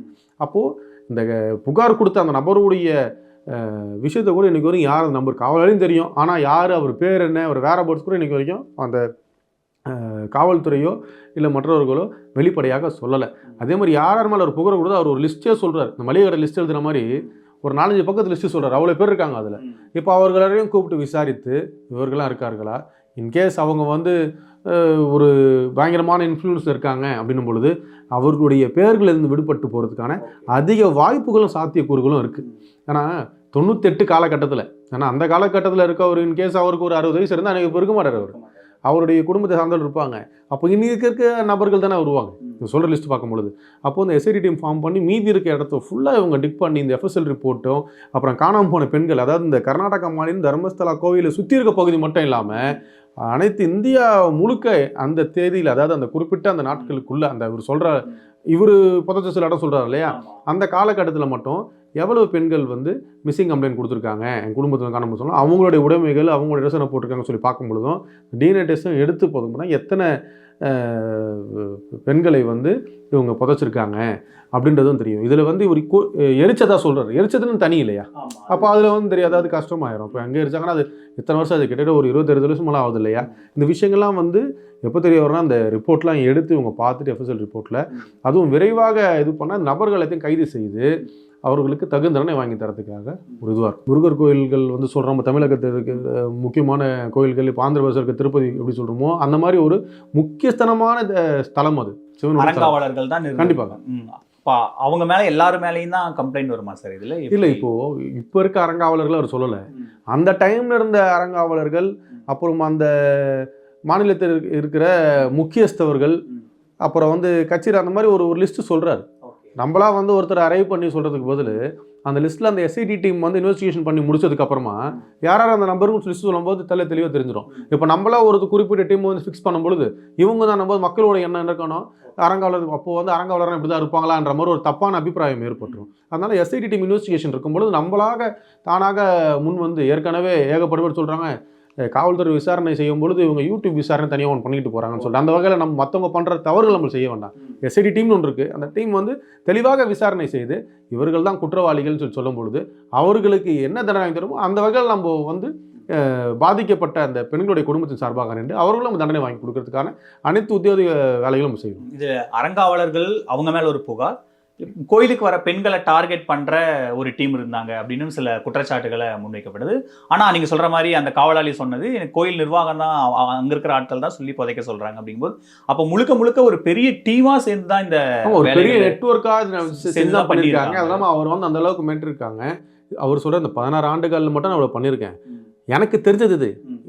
அப்போது இந்த புகார் கொடுத்த அந்த நபருடைய விஷயத்தை கூட இன்னைக்கு வரைக்கும் யார் அந்த நம்பர் காவலாளியும் தெரியும். ஆனால் யார் அவர் பேர் என்ன அவர் வேற போர்ட்ஸ் கூட இன்றைக்கி வரைக்கும் அந்த காவல்துறையோ இல்லை மற்றவர்களோ வெளிப்படையாக சொல்லலை. அதே மாதிரி யார் யார் மேலே அவர் புகார் கொடுத்தா அவர் ஒரு லிஸ்ட்டே சொல்கிறார் இந்த மளிகை கடை லிஸ்ட் எழுதுகிற மாதிரி ஒரு நாலஞ்சு பக்கத்து லிஸ்ட்டு சொல்கிறார் அவ்வளோ பேர் இருக்காங்க அதில். இப்போ அவர்களையும் கூப்பிட்டு விசாரித்து இவர்களாம் இருக்கார்களா? இன்கேஸ் அவங்க வந்து ஒரு பயங்கரமான இன்ஃப்ளூயன்ஸ் இருக்காங்க அப்படின்னும் பொழுது அவர்களுடைய பேர்களிலிருந்து விடுபட்டு போகிறதுக்கான அதிக வாய்ப்புகளும் சாத்தியக்கூறுகளும் இருக்குது ஏன்னா தொண்ணூத்தெட்டு காலகட்டத்தில் ஏன்னா அந்த காலகட்டத்தில் இருக்க ஒரு இன்கேஸ் அவருக்கு ஒரு அறுபது வயசு இருந்தால் இப்போ இருக்க மாட்டார் அவர். அவருடைய குடும்பத்தை சார்ந்தவர் இருப்பாங்க. அப்போ இன்னைக்கு இருக்க நபர்கள் தானே வருவாங்க. சொல்கிற லிஸ்ட் பார்க்கும் பொழுது அப்போ இந்த எஸ்ஐடி டீம் ஃபார்ம் பண்ணி மீதி இருக்க இடத்த ஃபுல்லாக இவங்க டிக் பண்ணி இந்த எஃப்எஸ்எல் ரிப்போர்ட்டும் அப்புறம் காணாமல் போன பெண்கள் அதாவது இந்த கர்நாடகா மாநிலம் தர்மஸ்தலா கோவிலை சுற்றி இருக்க பகுதி மட்டும் இல்லாமல் அனைத்து இந்தியா முழுக்க அந்த தேதியில் அதாவது அந்த குறிப்பிட்ட அந்த நாட்களுக்குள்ள அந்த இவர் சொல்கிற இவர் புதச்ச சில இடம் சொல்கிறார் இல்லையா அந்த காலகட்டத்தில் மட்டும் எவ்வளவு பெண்கள் வந்து மிஸ்ஸிங் கம்ப்ளைண்ட் கொடுத்துருக்காங்க? என் குடும்பத்தில் காணாமல் சொன்னால் அவங்களுடைய உடைமைகள் அவங்களுடைய ட்ரெஸ் என்ன போட்டிருக்காங்கன்னு சொல்லி பார்க்கும் பொழுதும் டிஎன்ஏ டெஸ்ட்டும் எடுத்து போதும்னா எத்தனை பெண்களை வந்து இவங்க புதைச்சிருக்காங்க அப்படின்றதும் தெரியும். இதில் வந்து இவர் கு- எரிச்சதா சொல்கிறார் எரிச்சதுன்னு தனி இல்லையா? அப்போ அதில் வந்து தெரியாது அது கஷ்டமாயிரும். இப்போ அங்கே எரிச்சாங்கன்னா அது இத்தனை வருஷம் அது கிட்டத்தட்ட ஒரு இருபத்தெட்டு வருஷம் மேலே ஆகுது இல்லையா? இந்த விஷயங்கள்லாம் வந்து எப்போ தெரிய வரும்னா அந்த ரிப்போர்ட்லாம் எடுத்து இவங்க பார்த்துட்டு எஃப்எஸ்எல் ரிப்போர்ட்டில் அதுவும் விரைவாக இது பண்ணால் நபர்கள் எல்லாத்தையும் கைது செய்து அவர்களுக்கு தகுந்தரனை வாங்கி தரதுக்காக ஒரு இதுவாக இருக்கும். முருகர் கோயில்கள் வந்து சொல்கிறோம் நம்ம தமிழகத்தில் இருக்க முக்கியமான கோயில்கள் இப்போ ஆந்திர பிரதேசம் இருக்க திருப்பதி எப்படி சொல்கிறோமோ அந்த மாதிரி ஒரு முக்கியஸ்தனமான ஸ்தலம் அது. சிவனுடைய ஸ்தலம். அறங்காவலர்கள் தான் கண்டிப்பாக. அவங்க மேல எல்லாரும் மேலயும் தான் கம்ப்ளைண்ட் வருமா சார் இதுல இல்லை இப்போ இப்போ இருக்க அறங்காவலர்கள் அவர் சொல்லலை. அந்த டைம்ல இருந்த அறங்காவலர்கள் அப்புறம் அந்த மாநிலத்தில் இருக்க- இருக்கிற முக்கியஸ்தவர்கள். அப்புறம் வந்து கட்சியில் அந்த மாதிரி ஒரு ஒரு லிஸ்ட்டு சொல்கிறார் நம்மளா வந்து ஒருத்தர் அரைவ் பண்ணி சொல்கிறதுக்கு பதில் அந்த லிஸ்ட்டில் அந்த எஸ்ஐடி டீம் வந்து இன்வெஸ்டிகேஷன் பண்ணி முடிச்சதுக்கு அப்புறமா யார் யார் அந்த நம்பருக்கு லிஸ்ட் சொல்லும்போது தெல்ல தெளிவாக தெரிஞ்சிடும் இப்போ நம்மளா ஒரு குறிப்பிட்ட டீம் வந்து ஃபிக்ஸ் பண்ணும்பொழுது இவங்க தான் நம்ம மக்களோட எண்ணம் இருக்கணும்? அறங்காவலர் அப்போ வந்து அறங்காவலர் இப்படி தான் இருப்பாங்களான்ற மாதிரி ஒரு தப்பான அபிப்பிராயம் ஏற்பட்டுரும். அதனால் எஸ்ஐடி டீம் இன்வெஸ்டிகேஷன் இருக்கும்பொழுது நம்மளாக தானாக முன் வந்து ஏற்கனவே ஏகப்படுவர் சொல்கிறாங்க காவல்துறை விசாரணை செய்யும் பொழுது இவங்க யூடியூப் விசாரணை தனியாக ஒன்று பண்ணிட்டு போகிறாங்கன்னு சொல்லிட்டு. அந்த வகையில் நம்ம மற்றவங்க பண்ணுற தவறுகள் நம்ம செய்ய வேண்டாம். எஸ்ஐடி டீம்னு ஒன்று இருக்குது அந்த டீம் வந்து தெளிவாக விசாரணை செய்து இவர்கள் தான் குற்றவாளிகள்னு சொல்லி சொல்லும் பொழுது அவர்களுக்கு என்ன தண்டனை வாங்கி தருமோ அந்த வகையில் நம்ம வந்து பாதிக்கப்பட்ட அந்த பெண்களுடைய குடும்பத்தின் சார்பாக நின்று அவர்களும் தண்டனை வாங்கி கொடுக்கறதுக்கான அனைத்து உத்தியோக வேலைகளும் செய்வோம் இது அறங்காவலர்கள் அவங்க மேல ஒரு புகார் கோயிலுக்கு வர பெண்களை டார்கெட் பண்ற ஒரு டீம் இருந்தாங்க அப்படின்னு சில குற்றச்சாட்டுகளை முன்வைக்கப்படுது ஆனா நீங்க சொல்ற மாதிரி அந்த காவலாளி சொன்னது எனக்கு கோயில் நிர்வாகம் தான் அங்க இருக்கிற ஆட்கள் தான் சொல்லி புதைக்க சொல்றாங்க அப்படிங்கும்போது அப்ப முழுக்க முழுக்க ஒரு பெரிய டீமா சேர்ந்து தான் இந்த ஒரு பெரிய நெட்ஒர்க்காக செஞ்சு பண்ணியிருக்காங்க பண்ணியிருக்காங்க. அது இல்லாமல் அவர் வந்து அந்த அளவுக்கு மேட்டிருக்காங்க அவர் சொல்ற இந்த பதினாறு ஆண்டுகள் மட்டும் நான் இவ்வளோ பண்ணியிருக்கேன். எனக்கு தெரிஞ்சது இது.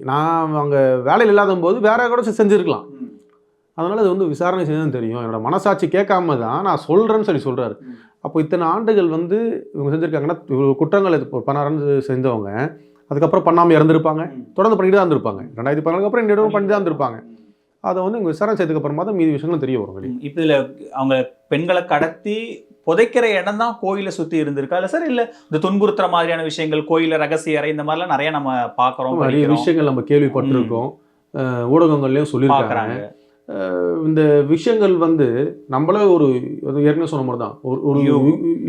நான் அங்கே வேலையில் இல்லாத போது வேற கூட செஞ்சிருக்கலாம். அதனால அது வந்து விசாரணை செய்யணும் தெரியும். என்னோட மனசாட்சி கேட்காம தான் நான் சொல்றேன்னு சொல்லி சொல்றாரு. ம். அப்போ இத்தனை ஆண்டுகள் வந்து இவங்க செஞ்சிருக்காங்கன்னா குற்றங்கள் பதினாறு ஆண்டு செஞ்சவங்க அதுக்கப்புறம் பண்ணாமல் இறந்துருப்பாங்க. தொடர்ந்து பண்ணிட்டு தான் இருந்திருப்பாங்க. ரெண்டாயிரத்தி பதினாலுக்கு அப்புறம் இந்த இடம் பண்ணி தான் இருந்திருப்பாங்க. அதை வந்து இவங்க விசாரணை செய்ததுக்கு அப்புறமா தான் மீதி விஷயங்களும் தெரிய வரும் வெளியே. ம். இப்ப இதுல அவங்க பெண்களை கடத்தி புதைக்கிற இடம் தான் கோயிலை சுத்தி இருந்திருக்கா? இல்ல சார் இல்ல இந்த துன்புறுத்துற மாதிரியான விஷயங்கள் கோயில ரகசிய அறை இந்த மாதிரிலாம் நிறைய நம்ம பாக்குறோம் நிறைய விஷயங்கள் நம்ம கேள்விப்பட்டிருக்கோம். ஊடகங்கள்லயும் சொல்லியிருக்காங்க. பாக்குறாங்க அஹ் இந்த விஷயங்கள் வந்து நம்மளே ஒரு ஏற்கனவே சொன்ன மாதிரி தான் ஒரு ஒரு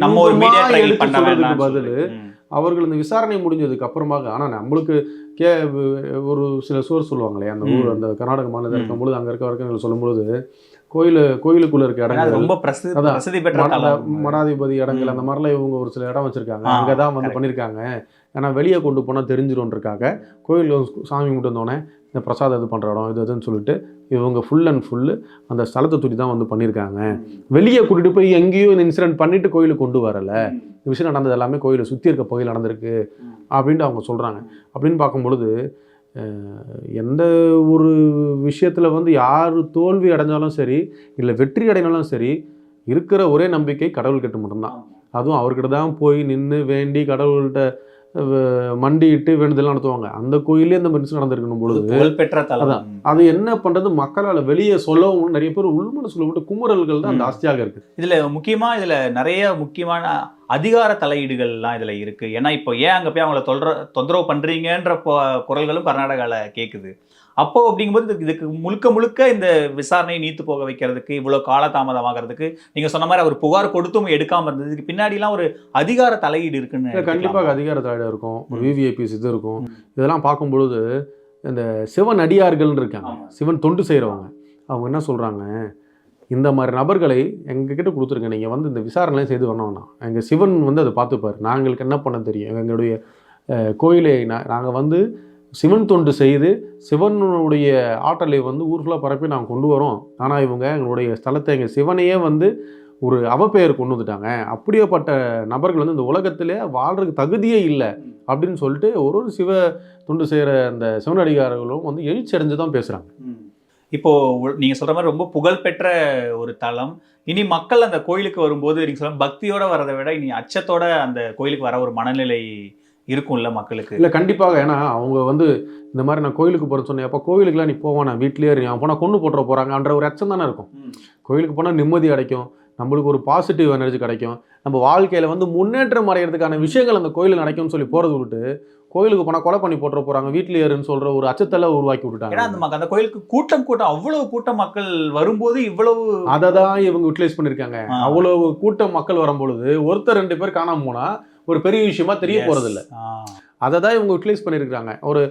நம்ம ஒரு பதிலு. அவர்கள் இந்த விசாரணை முடிஞ்சதுக்கு அப்புறமாக ஆனால் நம்மளுக்கு கே ஒரு சில சோர் சொல்லுவாங்களே அந்த ஊர். அந்த கர்நாடக மாநிலத்தில். இருக்கும்பொழுது அங்கே இருக்க வரைக்கும் சொல்லும்பொழுது கோயில் கோயிலுக்குள்ள இருக்க இடங்கள் ரொம்ப பிரசித்தி பெற்ற மடாதிபதி இடங்கள். அந்த மாதிரிலாம் இவங்க ஒரு சில இடம் வச்சிருக்காங்க அங்கே தான் வந்து. பண்ணியிருக்காங்க ஏன்னா வெளியே கொண்டு போனால் தெரிஞ்சிரும்ன்றக்காக கோயில் சாமி கும்பிட்டு வந்தோடனே இந்த பிரசாதம் இது பண்ணுற இடம் இது இதுன்னு சொல்லிட்டு இவங்க ஃபுல் அண்ட் ஃபுல்லு அந்த ஸ்தலத்தை தூக்கி தான் வந்து பண்ணியிருக்காங்க வெளியே கூட்டிட்டு போய் எங்கேயோ இந்த இன்சிடென்ட் பண்ணிட்டு கோயிலுக்கு கொண்டு வரல. இந்த விஷயம் நடந்தது எல்லாமே கோயிலை சுற்றி இருக்க கோயில் நடந்திருக்கு அப்படின்ட்டு அவங்க சொல்கிறாங்க அப்படின்னு பார்க்கும்பொழுது எந்த ஒரு விஷயத்தில் வந்து யார் தோல்வி அடைஞ்சாலும் சரி இல்லை வெற்றி அடைஞ்சாலும் சரி இருக்கிற ஒரே நம்பிக்கை கடவுள்கிட்ட மட்டும்தான். அதுவும் அவர்கிட்ட தான் போய் நின்று வேண்டி கடவுள்கிட்ட மண்டியிட்டு வேண்டுதல் நடத்துவாங்க. அந்த கோயிலே இந்த மாதிரி நடந்திருக்கணும் பொழுது தலம். அதான். அது என்ன பண்ணுறது மக்களால் வெளியே சொல்லவும் நிறைய பேர் உள்மனு சொல்லப்பட்டு குமுறல்கள் தான். ஜாஸ்தியாக இருக்குது இதுல முக்கியமா இதுல நிறைய முக்கியமான அதிகார தலையீடுகள்லாம் இதுல இருக்கு. ஏன்னா இப்போ ஏன் அங்க போய் அவங்கள தொல்ற தொந்தரவு பண்றீங்கன்ற பொ- குரல்களும் கர்நாடகால கேக்குது. அப்போ அப்படிங்கும்போது இதுக்கு- முழுக்க முழுக்க இந்த விசாரணையை நீத்து போக வைக்கிறதுக்கு இவ்வளவு காலதாமதமாகிறதுக்கு நீங்க சொன்ன மாதிரி அவர் புகார் கொடுத்தும் எடுக்காம இருந்ததுக்கு பின்னாடிலாம் ஒரு அதிகார தலையீடு இருக்குன்னு கண்டிப்பாக? அதிகார தாயிடம் இருக்கும். ஒரு ம். விவிஐபிஸ் இது இருக்கும். இதெல்லாம் பார்க்கும் பொழுது இந்த சிவன் அடியார்கள்னு இருக்காங்க. சிவன் தொண்டு செய்கிறவங்க அவங்க என்ன சொல்கிறாங்க இந்த மாதிரி நபர்களை எங்ககிட்ட கொடுத்துருங்க. நீங்கள் வந்து இந்த விசாரணைலாம் செய்து வரணும்னா. எங்கள் சிவன் வந்து அதை பார்த்துப்பார். நாங்களுக்கு என்ன பண்ண தெரியும்? எங்களுடைய கோயிலை நாங்கள் வந்து சிவன் தொண்டு செய்து சிவனுடைய ஆற்றலை வந்து ஊர் ஃபுல்லாக பரப்பி நாங்கள் கொண்டு வரோம். ஆனால் இவங்க எங்களுடைய ஸ்தலத்தை எங்கள் சிவனையே வந்து ஒரு அவப்பெயர் கொண்டு வந்துட்டாங்க. அப்படியேப்பட்ட நபர்கள் வந்து இந்த உலகத்திலே வாழ்றதுக்கு தகுதியே இல்லை அப்படின்னு சொல்லிட்டு ஒரு ஒரு சிவ தொண்டு செய்கிற அந்த சிவனடிகாரர்களும் வந்து எழுச்சி அடைஞ்சு தான் பேசுகிறாங்க இப்போது நீங்கள் சொல்கிற மாதிரி ரொம்ப புகழ்பெற்ற ஒரு தலம். இனி மக்கள் அந்த கோயிலுக்கு வரும்போது நீங்கள் சொல்ல பக்தியோடு வரதை விட இனி அச்சத்தோட அந்த கோயிலுக்கு வர ஒரு மனநிலை இருக்கும்ல மக்களுக்கு? இல்லை கண்டிப்பாக. ஏன்னா அவங்க வந்து இந்த மாதிரி நான் கோயிலுக்கு போகிறேன்னு சொன்னேன். அப்போ கோயிலுக்குலாம் நீ போவான் நான் வீட்லேயே இரு. அவன் போனால் கொண்டு போட்டுற போகிறாங்கன்ற ஒரு அச்சம் தானே இருக்கும். கோயிலுக்கு போனால் நிம்மதி கிடைக்கும். நம்மளுக்கு ஒரு பாசிட்டிவ் எனர்ஜி கிடைக்கும். நம்ம வாழ்க்கையில் வந்து முன்னேற்றம் அடைகிறதுக்கான விஷயங்கள் அந்த கோயிலில் நடக்கும்னு சொல்லி போகிறது விட்டு கோயிலுக்கு போனால் கொலை பண்ணி போட்டுற போகிறாங்க வீட்டில் ஏறுன்னு சொல்கிற ஒரு அச்சத்தெல்லாம் உருவாக்கி ஏன்னா விட்டுட்டாங்க அந்த மக்க- அந்த கோயிலுக்கு கூட்டம் கூட்டம் அவ்வளவு கூட்டம் மக்கள் வரும்போது இவ்வளவு அதை தான் இவங்க யூட்டிலைஸ் பண்ணியிருக்காங்க. அவ்வளவு கூட்டம் மக்கள் வரும்பொழுது ஒருத்தர் ரெண்டு பேர் காணாம போனா ஒரு பெரிய விஷயமா தெரிய ஆ. அதை தான் இவங்க யூட்டிலைஸ் பண்ணியிருக்காங்க ஒரு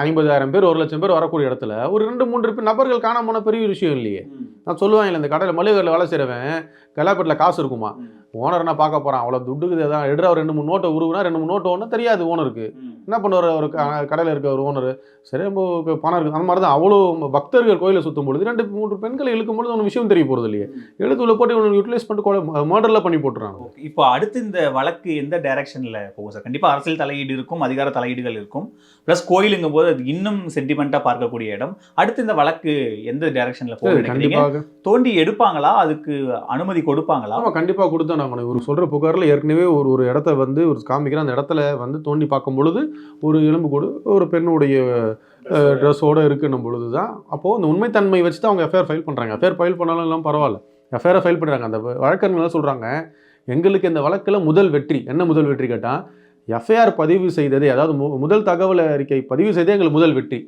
ஐம்பதாயிரம் பேர் ஒரு லட்சம் பேர் வரக்கூடிய இடத்துல ஒரு ரெண்டு மூன்று பேர் நபர்கள் காணாம போன பெரிய விஷயம் இல்லையே. நான் சொல்லுவாங்க இந்த கடையில் மளிகை கடையில் வேலை செய்கிறவன் கலாப்பேட்டில் காசு இருக்குமா? ஓனர் என்ன பார்க்க போகிறான் அவ்வளோ துட்டுக்கு தான் எடுற ஒரு ரெண்டு மூணு நோட்டை உருவுனா ரெண்டு மூணு நோட்டு ஒன்றும் தெரியாது ஓனருக்கு என்ன பண்ணுவார்? ஒரு கடையில் இருக்க ஒரு ஓனர் சரி க- பணம் இருக்குது அந்த மாதிரி தான் அவ்வளோ பக்தர்கள் கோயிலை சுற்றும் பொழுது ரெண்டு மூன்று பெண்களை இழுக்கும் பொழுது ஒன்று விஷயம் தெரிய போகிறது இல்லையே. எழுத்துல போட்டு இவனை யூட்டிலைஸ் பண்ணிட்டு கொலை மர்டரில் பண்ணி போட்டுறாங்க. இப்போ அடுத்து இந்த வழக்கு எந்த டைரக்ஷன்ல போகும் சார் கண்டிப்பா அரசியல் தலையீடு இருக்கும் அதிகார தலையீடுகள் இருக்கும். பிளஸ் கோயிலுங்கும் போது அது இன்னும் சென்டிமெண்டா பார்க்கக்கூடிய இடம். அடுத்து இந்த வழக்கு எந்த டைரக்ஷன்ல போகும் கண்டிப்பாக. தோண்டி எடுப்பாங்களா? அதுக்கு அனுமதி கொடுப்பாங்களா? ஆமாம் கண்டிப்பாக கொடுத்தா நாங்கள் இவர் சொல்கிற புகாரில் ஏற்கனவே ஒரு ஒரு இடத்த வந்து ஒரு காமிக்கிற அந்த இடத்துல வந்து தோண்டி பார்க்கும் பொழுது ஒரு எலும்பு கூடு ஒரு பெண்ணுடைய ட்ரெஸ்ஸோடு இருக்குன்னும் பொழுது தான் அப்போது அந்த உண்மைத்தன்மை வச்சு தான் அவங்க எஃப்ஐஆர் ஃபைல் பண்ணுறாங்க எஃப்ஐஆர் ஃபைல் பண்ணாலும் எல்லாம் பரவாயில்ல. எஃப்ஐஆரை ஃபைல் பண்ணுறாங்க அந்த வழக்கறிஞர்கள் சொல்கிறாங்க எங்களுக்கு இந்த வழக்கில் முதல் வெற்றி. என்ன முதல் வெற்றி கேட்டால் எஃப்ஐஆர் பதிவு செய்ததே அதாவது மு- முதல் தகவல் அறிக்கை பதிவு செய்ததே எங்களுக்கு முதல் வெற்றி.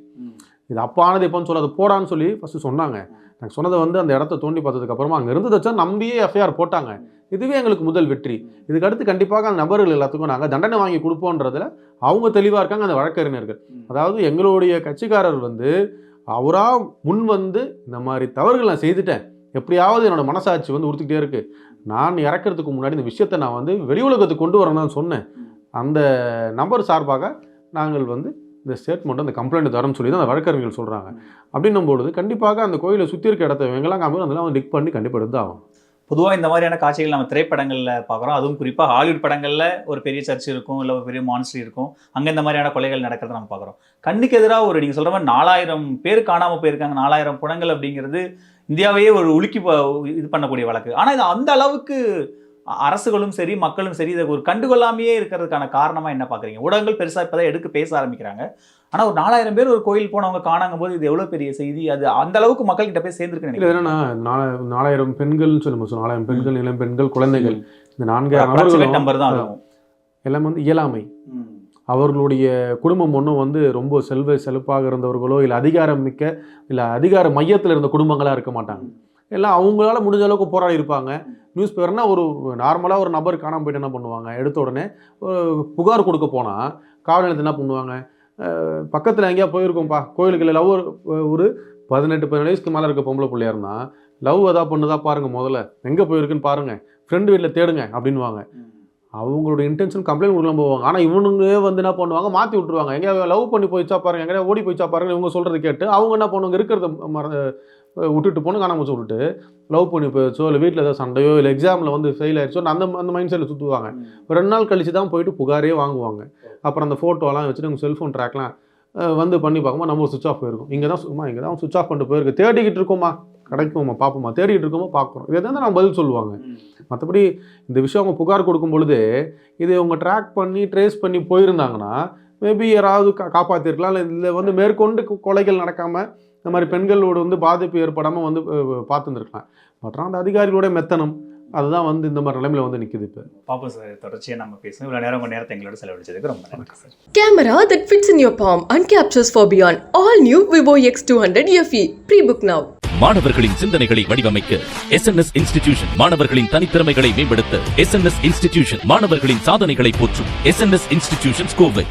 இது அப்போ ஆனது எப்போன்னு சொல்லாது போடான்னு சொல்லி ஃபஸ்ட்டு சொன்னாங்க. நாங்கள் சொன்னதை வந்து அந்த இடத்த தோண்டி பார்த்ததுக்கு அப்புறமா அங்கே இருந்ததை வச்சா நம்பியே எஃப்ஐஆர் போட்டாங்க. இதுவே எங்களுக்கு முதல் வெற்றி. இதுக்கு அடுத்து கண்டிப்பாக அந்த நபர்கள் எல்லாத்துக்கும் நாங்கள் தண்டனை வாங்கி கொடுப்போன்றதுல அவங்க தெளிவாக இருக்காங்க அந்த வழக்கறிஞர்கள். அதாவது எங்களுடைய கட்சிக்காரர் வந்து அவராக முன் வந்து இந்த மாதிரி தவறுகள் நான் செய்துட்டேன். எப்படியாவது என்னோட மனசாட்சி வந்து உறுத்திக்கிட்டே இருக்கு. நான் இறக்கிறதுக்கு முன்னாடி இந்த விஷயத்தை நான் வந்து வெளி உலகத்துக்கு கொண்டு வரேன்னு தான் சொன்னேன். அந்த நபர் சார்பாக நாங்கள் வந்து இந்த ஸ்டேட்மெண்ட் அந்த கம்ப்ளைண்ட் தரோம்னு சொல்லி தான் அந்த வழக்கறிஞர்கள் சொல்கிறாங்க அப்படின்னும் பொழுது கண்டிப்பாக அந்த கோயிலை சுற்றி இருக்க இடத்த இவங்கெல்லாம் காமி அதெல்லாம் வந்து டிக் பண்ணி கண்டிப்பாக எடுத்து ஆகும் பொதுவா இந்த மாதிரியான காட்சிகள் நம்ம திரைப்படங்கள்ல பார்க்குறோம். அதுவும் குறிப்பா ஹாலிவுட் படங்கள்ல ஒரு பெரிய சர்ச் இருக்கும் இல்ல ஒரு பெரிய மான்ஸ்ட்ரி இருக்கும். அங்க இந்த மாதிரியான கொலைகள் நடக்கிறத நம்ம பார்க்குறோம். கண்ணுக்கு எதிராக ஒரு நீங்க சொல்கிற மாதிரி நாலாயிரம் பேர் காணாம போயிருக்காங்க. நாலாயிரம் புணங்கள் அப்படிங்கிறது இந்தியாவையே ஒரு உலுக்கி இது பண்ணக்கூடிய வழக்கு. ஆனா இது அந்த அளவுக்கு அரசுகளும் சரி மக்களும் சரி இதை ஒரு கண்டுகொள்ளாமையே இருக்கிறதுக்கான காரணமா என்ன பாக்குறீங்க ஊடகங்கள் பெருசா இப்பதான் எடுக்க பேச ஆரம்பிக்கிறாங்க. ஆனா ஒரு நாலாயிரம் பேர் ஒரு கோயில் போனவங்க காணாங்கும் போது இது எவ்வளவு பெரிய செய்தி? அது அந்த அளவுக்கு மக்கள் கிட்ட போய் சேர்ந்துருக்குன்னு இல்லை நினைக்கிறேன் என்னன்னா நாலா நாலாயிரம் பெண்கள்னு சொல்லி நம்ம சொல்லுவோம் நாலாயிரம் பெண்கள் இளம் பெண்கள் குழந்தைகள் இந்த நான்கு நம்பர் தான் எல்லாம் வந்து இயலாமை. அவர்களுடைய குடும்பம் ஒன்றும் வந்து ரொம்ப செல்வ செழிப்பாக இருந்தவர்களோ இல்லை அதிகாரம் மிக்க இல்லை அதிகார மையத்தில் இருந்த குடும்பங்களாக இருக்க மாட்டாங்க. எல்லாம் அவங்களால முடிஞ்ச அளவுக்கு போராடி இருப்பாங்க. நியூஸ் பேப்பர்னா ஒரு நார்மலாக ஒரு நபர் காணாம போயிட்டு என்ன பண்ணுவாங்க? எடுத்த உடனே புகார் கொடுக்க போனால் காவல் நிலையத்தில் என்ன பண்ணுவாங்க? பக்கத்தில் எங்கேயா போயிருக்கோம்ப்பா கோயிலுக்கு லவ் ஒரு பதினெட்டு பதினேழு வயசுக்கு மேலே இருக்க பொம்பளை பிள்ளையா இருந்தால் லவ் எதா பண்ணுதா பாருங்கள் முதல்ல. எங்கே போயிருக்குன்னு பாருங்கள் ஃப்ரெண்டு வீட்டில் தேடுங்க அப்படின்வாங்க அவங்களோட இன்டென்ஷன் கம்ப்ளைண்ட் கொடுக்கலாம் போவாங்க. ஆனால் இவனுங்க வந்து என்ன பண்ணுவாங்க? மாற்றி விட்டுருவாங்க. எங்கேயா லவ் பண்ணி போயிச்சா பாருங்க எங்கேயா ஓடி போயிச்சா பாருங்க இவங்க சொல்கிறது கேட்டு அவங்க என்ன பண்ணுவாங்க? இருக்கிறத மற விட்டுட்டு போன காணாம வச்சு விட்டுட்டு லவ் பண்ணி போயிடுச்சோ இல்லை வீட்டில் ஏதாவது சண்டையோ இல்லை எக்ஸாமில் வந்து ஃபெயில் ஆயிடுச்சோ அந்த அந்த மைண்ட் செட்டில் சுற்றுவாங்க ரெண்டு நாள் கழிச்சு தான் போயிட்டு புகாரே வாங்குவாங்க. அப்புறம் அந்த ஃபோட்டோலாம் வச்சுட்டு உங்கள் செல்ஃபோன் ட்ராக்லாம் வந்து பண்ணி பார்க்கும்போது நம்ம சுவிச் ஆஃப் போயிருக்கும். இங்கே தான் சும்மா இங்கே தான் சுவிச் ஆஃப் பண்ணிட்டு போயிருக்கு. தேடிக்கிட்டு இருக்கோமா கிடைக்குமா பார்ப்போமா தேடிக்கிட்டு இருக்கோமா பார்க்குறோம். இதை தான் நான் பதில் சொல்லுவாங்க. மற்றபடி இந்த விஷயம் அவங்க புகார் கொடுக்கும் பொழுது இது அவங்க ட்ராக் பண்ணி ட்ரேஸ் பண்ணி போயிருந்தாங்கன்னா மேபி யாராவது கா காப்பாற்றிருக்கலாம் இல்லை இதில் வந்து மேற்கொண்டு கொலைகள் நடக்காமல் இந்த மாதிரி பெண்களோட வந்து பாதிப்பு ஏற்படாமல் வந்து பார்த்துருந்துருக்கலாம் பட் அந்த அதிகாரிகளோட மெத்தனம் அதுதான் வந்து இந்த மாதிரி நிலைமையில வந்து நிற்குது இப்போ பாப்போம் சார் தொடர்ச்சியாக நம்ம பேசணும் இவ்வளோ நேரம் உங்கள் நேரத்தை எங்களோட செலவழிச்சதுக்கு ரொம்ப நன்றி sir Camera that fits in your palm and captures for beyond. All new Vivo X200 FE. Pre-book now. மாணவர்களின் சிந்தனைகளை வடிவமைக்க எஸ்என்எஸ் இன்ஸ்டிடியூஷன் மாணவர்களின் தனித்திறமைகளை மேம்படுத்த எஸ்என்எஸ் இன்ஸ்டிடியூஷன் மாணவர்களின் சாதனைகளை போற்றும் எஸ்என்எஸ் இன்ஸ்டிடியூஷன் கோவை